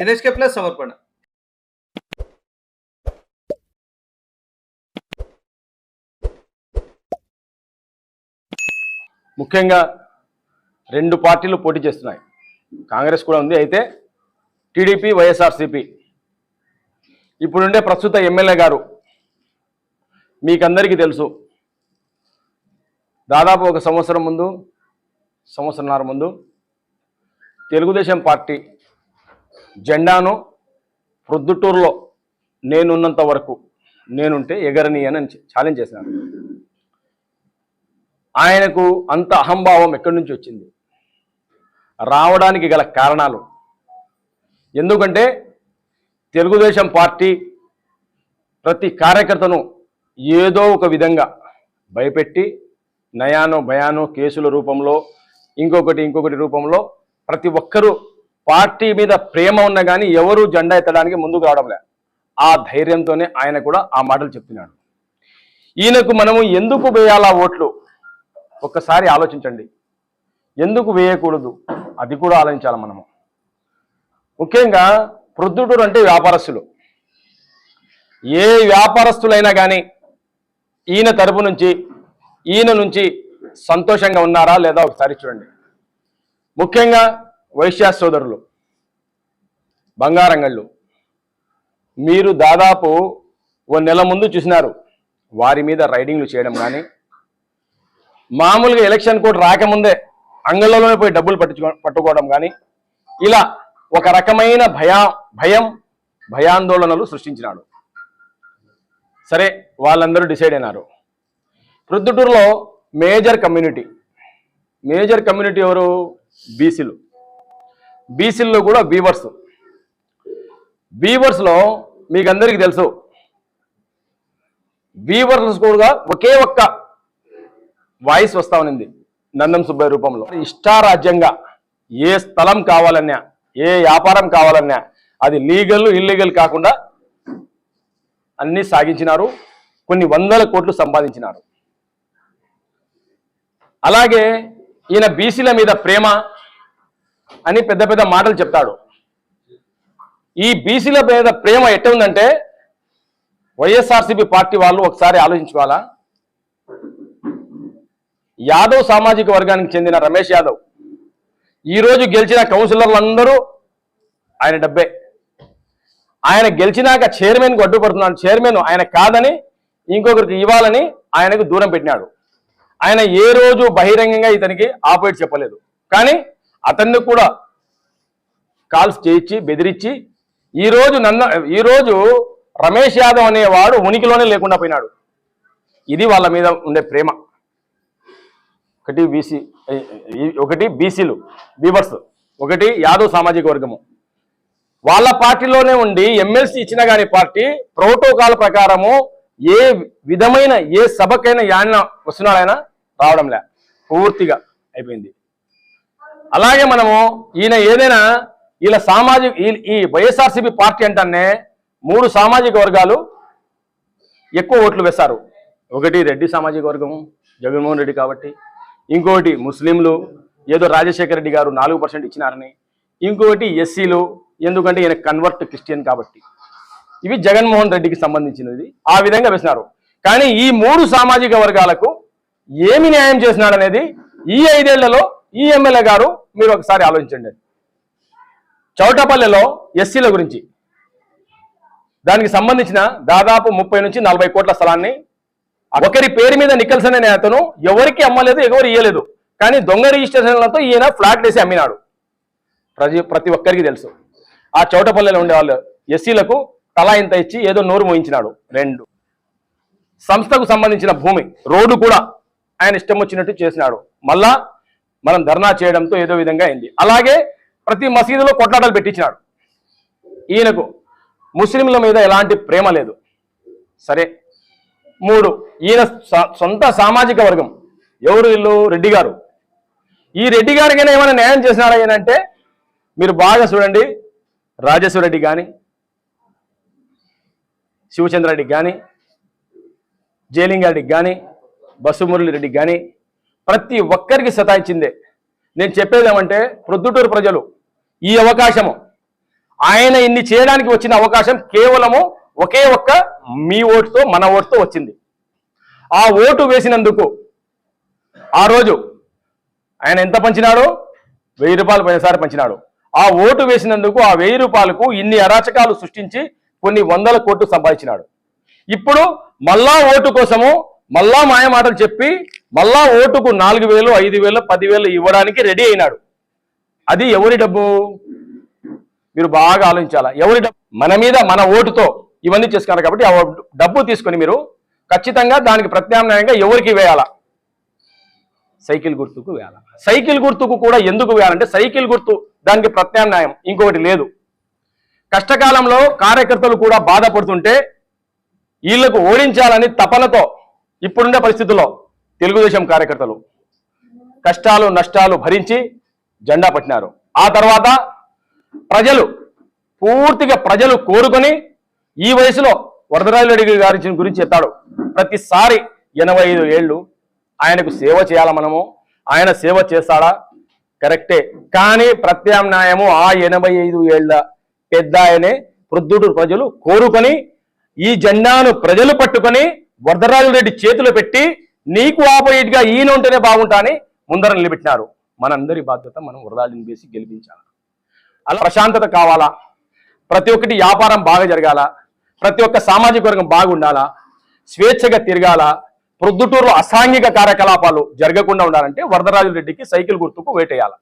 NHK plus సమర్పణ ముఖ్యంగా రెండు పార్టీలు పోటీ చేస్తున్నాయి. కాంగ్రెస్ కూడా ఉంది. అయితే టీడీపీ వైఎస్ఆర్సీపీ. ఇప్పుడుండే ప్రస్తుత ఎమ్మెల్యే గారు మీకందరికీ తెలుసు. దాదాపు ఒక సంవత్సరం ముందు సంవత్సరంన్నర ముందు తెలుగుదేశం పార్టీ జెండాను ప్రొద్దుటూరులో నేనున్నంత వరకు నేనుంటే ఎగరని అని ఛాలెంజ్ చేశాను ఆయనకు అంత అహంభావం ఎక్కడి నుంచి వచ్చింది? రావడానికి గల కారణాలు. ఎందుకంటే తెలుగుదేశం పార్టీ ప్రతి కార్యకర్తను ఏదో ఒక విధంగా భయపెట్టి నయానో భయానో కేసుల రూపంలో ఇంకొకటి ఇంకొకటి రూపంలో ప్రతి ఒక్కరూ పార్టీ మీద ప్రేమ ఉన్నా కానీ ఎవరు జెండా ఎత్తడానికి ముందుకు రావడంలే. ఆ ధైర్యంతోనే ఆయన కూడా ఆ మాటలు చెప్తున్నాడు ఈయనకు మనము ఎందుకు వేయాలా ఓట్లు? ఒక్కసారి ఆలోచించండి. ఎందుకు వేయకూడదు? అది కూడా ఆలోచించాలి మనము. ముఖ్యంగా ప్రొద్దుటూరు అంటే వ్యాపారస్తులు. ఏ వ్యాపారస్తులైనా కానీ ఈయన తరపు నుంచి ఈయన నుంచి సంతోషంగా ఉన్నారా లేదా ఒకసారి చూడండి. ముఖ్యంగా వైశ్య సోదరులు బంగారంగళ్ళు మీరు దాదాపు ఓ నెల ముందు చూసినారు. వారి మీద రైడింగ్లు చేయడం కానీ మామూలుగా ఎలక్షన్ కోడ్ రాకముందే అంగళ్ళలోనే పోయి డబ్బులు పట్టుకో పట్టుకోవడం కానీ ఇలా ఒక రకమైన భయా భయం భయాందోళనలు సృష్టించినాడు. సరే వాళ్ళందరూ డిసైడ్ అయినారు. ప్రొద్దుటూరులో మేజర్ కమ్యూనిటీ. మేజర్ కమ్యూనిటీ ఎవరు? బీసీలు. బీసీల్లో కూడా బీవర్స్. బీవర్స్లో మీకు అందరికీ తెలుసు. బీవర్స్ కూడా ఒకే ఒక్క వాయిస్ వస్తా ఉన్నింది నందం సుబ్బయ్య రూపంలో. ఇష్టారాజ్యంగా ఏ స్థలం కావాలన్నా ఏ వ్యాపారం కావాలన్నా అది లీగల్ ఇల్లీగల్ కాకుండా అన్ని సాగించినారు. కొన్ని వందల కోట్లు సంపాదించినారు. అలాగే ఈయన బీసీల మీద ప్రేమ అని పెద్ద పెద్ద మాటలు చెప్తాడు. ఈ బీసీల మీద ప్రేమ ఎట్ట ఉందంటే వైఎస్ఆర్సీపీ పార్టీ వాళ్ళు ఒకసారి ఆలోచించుకోవాలా? యాదవ్ సామాజిక వర్గానికి చెందిన రమేష్ యాదవ్ ఈరోజు గెలిచిన కౌన్సిలర్లు అందరూ ఆయన డబ్బే. ఆయన గెలిచినాక చైర్మన్కు అడ్డుపడుతున్నాడు. చైర్మన్ ఆయన కాదని ఇంకొకరికి ఇవ్వాలని ఆయనకు దూరం పెట్టినాడు. ఆయన ఏ రోజు బహిరంగంగా ఇతనికి ఆపోయిట్ చెప్పలేదు. కానీ అతన్ని కూడా కాల్స్ చేయించి బెదిరించి ఈరోజు నన్న ఈరోజు రమేష్ యాదవ్ అనేవాడు ఉనికిలోనే లేకుండా పోయినాడు. ఇది వాళ్ళ మీద ఉండే ప్రేమ. ఒకటి బీసీ ఒకటి బీసీలు బీవర్స్. ఒకటి యాదవ్ సామాజిక వర్గము. వాళ్ళ పార్టీలోనే ఉండి ఎమ్మెల్సీ ఇచ్చిన కానీ పార్టీ ప్రోటోకాల్ ప్రకారము ఏ విధమైన ఏ సభకైనా యాన్న వస్తున్నాడైనా రావడం లే. పూర్తిగా అయిపోయింది. అలాగే మనము ఈయన ఏదైనా వీళ్ళ సామాజిక ఈ- ఈ వైఎస్ఆర్సీపీ పార్టీ అంటేనే మూడు సామాజిక వర్గాలు ఎక్కువ ఓట్లు వేశారు. ఒకటి రెడ్డి సామాజిక వర్గం జగన్మోహన్ రెడ్డి కాబట్టి. ఇంకోటి ముస్లింలు ఏదో రాజశేఖర రెడ్డి గారు నాలుగు పర్సెంట్ ఇచ్చినారని. ఇంకోటి ఎస్సీలు ఎందుకంటే ఈయన కన్వర్ట్ క్రిస్టియన్ కాబట్టి. ఇవి జగన్మోహన్ రెడ్డికి సంబంధించినది. ఆ విధంగా వేసినారు. కానీ ఈ మూడు సామాజిక వర్గాలకు ఏమి న్యాయం చేసినాడనేది ఈ ఐదేళ్ళలో ఈ ఎమ్మెల్యే గారు మీరు ఒకసారి ఆలోచించండి. చౌటపల్లెలో ఎస్సీల గురించి. దానికి సంబంధించిన దాదాపు ముప్పై నుంచి నలభై కోట్ల స్థలాన్ని ఒకరి పేరు మీద నికల్సన్ అనే అతను ఎవరికి అమ్మలేదు ఎవరు ఇయ్యలేదు. కానీ దొంగ రిజిస్ట్రేషన్లతో ఈయన ఫ్లాట్ వేసి అమ్మినాడు. ప్రతి ప్రతి ఒక్కరికి తెలుసు. ఆ చౌటపల్లెలో ఉండే వాళ్ళు ఎస్సీలకు తలా ఇంత ఇచ్చి ఏదో నోరు మోయించినాడు. రెండు. సంస్థకు సంబంధించిన భూమి రోడ్డు కూడా ఆయన ఇష్టం వచ్చినట్టు చేసినాడు. మళ్ళా మనం ధర్నా చేయడంతో ఏదో విధంగా అయింది. అలాగే ప్రతి మసీదులో కొట్లాటలు పెట్టించినాడు. ఈయనకు ముస్లింల మీద ఎలాంటి ప్రేమ లేదు. సరే. మూడు ఈయన స- సొంత సామాజిక వర్గం. ఎవరు వీళ్ళు? రెడ్డి గారు. ఈ రెడ్డి గారికైనా ఏమైనా న్యాయం చేసినారా ఏంటంటే మీరు బాగా చూడండి. రాజేశ్వర రెడ్డి కానీ శివచంద్ర కానీ జయలింగారెడ్డికి కానీ బసుమురళి రెడ్డికి కానీ ప్రతి ఒక్కరికి సతాయించిందే. నేను చెప్పేది ఏమంటే ప్రొద్దుటూరు ప్రజలు ఈ అవకాశము ఆయన ఇన్ని చేయడానికి వచ్చిన అవకాశం కేవలము ఒకే ఒక్క మీ ఓటుతో మన ఓటుతో వచ్చింది. ఆ ఓటు వేసినందుకు ఆ రోజు ఆయన ఎంత పంచినాడు? వెయ్యి రూపాయలు పోయినసారి పంచినాడు. ఆ ఓటు వేసినందుకు ఆ వెయ్యి రూపాయలకు ఇన్ని అరాచకాలు సృష్టించి కొన్ని వందల కోట్లు సంపాదించినాడు. ఇప్పుడు మళ్ళా ఓటు కోసము మళ్ళా మాయమాటలు చెప్పి మళ్ళా ఓటుకు నాలుగు వేలు ఐదు వేలు పదివేలు ఇవ్వడానికి రెడీ అయినాడు. అది ఎవరి డబ్బు? మీరు బాగా ఆలోచించాలా? ఎవరి డబ్బు? మన మీద మన ఓటుతో ఇవన్నీ చేసుకున్నారు కాబట్టి ఆ డబ్బు తీసుకొని మీరు ఖచ్చితంగా దానికి ప్రత్యామ్నాయంగా ఎవరికి వేయాలా? సైకిల్ గుర్తుకు వేయాలా? సైకిల్ గుర్తుకు కూడా ఎందుకు వేయాలంటే సైకిల్ గుర్తు దానికి ప్రత్యామ్నాయం ఇంకొకటి లేదు. కష్టకాలంలో కార్యకర్తలు కూడా బాధపడుతుంటే వీళ్ళకు ఓడించాలని తపనతో ఇప్పుడున్న పరిస్థితుల్లో తెలుగుదేశం కార్యకర్తలు కష్టాలు నష్టాలు భరించి జెండా పట్టినారు. ఆ తర్వాత ప్రజలు పూర్తిగా ప్రజలు కోరుకొని ఈ వయసులో వరదరాజరెడ్డి గారి గురించి చెప్తాడు. ప్రతిసారి ఎనభై ఐదు ఏళ్ళు ఆయనకు సేవ చేయాలా మనము? ఆయన సేవ చేస్తాడా? కరెక్టే. కానీ ప్రత్యామ్నాయము ఆ ఎనభై ఐదు ఏళ్ళ పెద్ద ఆయనే ప్రొద్దుటూరు ప్రజలు కోరుకొని ఈ జెండాను ప్రజలు పట్టుకొని వరదరాజు రెడ్డి చేతిలో పెట్టి నీకు ఆపోజిట్గా ఈయన ఉంటేనే బాగుంటా అని ముందర నిలబెట్టినారు. మనందరి బాధ్యత మనం వరదాజుని వేసి గెలిపించాలి? అలా ప్రశాంతత కావాలా? ప్రతి ఒక్కటి వ్యాపారం బాగా జరగాల? ప్రతి ఒక్క సామాజిక వర్గం బాగుండాలా? స్వేచ్ఛగా తిరగాల? ప్రొద్దుటూరులో అసాంఘిక కార్యకలాపాలు జరగకుండా ఉండాలంటే వరదరాజు రెడ్డికి సైకిల్ గుర్తుకు వేటేయాలి?